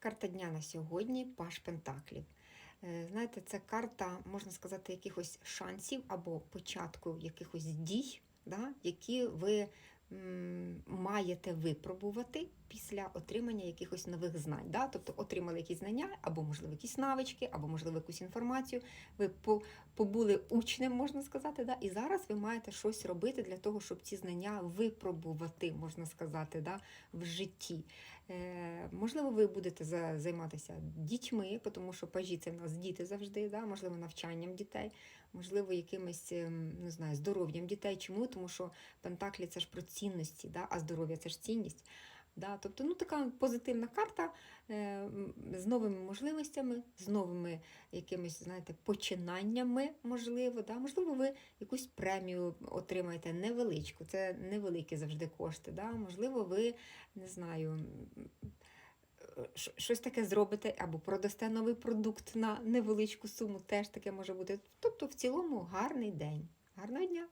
Карта дня на сьогодні Паш Пентаклів. Е, Знаєте, це карта, можна сказати, якихось шансів або початку якихось дій, да, які ви м, маєте випробувати після отримання якихось нових знань. Да? Тобто отримали якісь знання, або, можливо, якісь навички, або, можливо, якусь інформацію. Ви по- побули учнем, можна сказати, да? і зараз ви маєте щось робити для того, щоб ці знання випробувати, можна сказати, да? в житті. Е, можливо, ви будете за- займатися дітьми, тому що пажі це в нас діти завжди, да? можливо, навчанням дітей, можливо, якимось ем, не знаю, здоров'ям дітей. Чому? Тому що Пентаклі це ж про цінності, да? а здоров'я це ж цінність. Да? Тобто, ну, така позитивна карта е, з новими можливостями, з новими якимись, знаєте, починаннями, можливо. Да? Можливо, ви якусь премію отримаєте невеличку, це невеликі завжди кошти. Да? Можливо, ви не знаю. Щось таке зробите або продасте новий продукт на невеличку суму, теж таке може бути. Тобто, в цілому, гарний день. Гарного дня!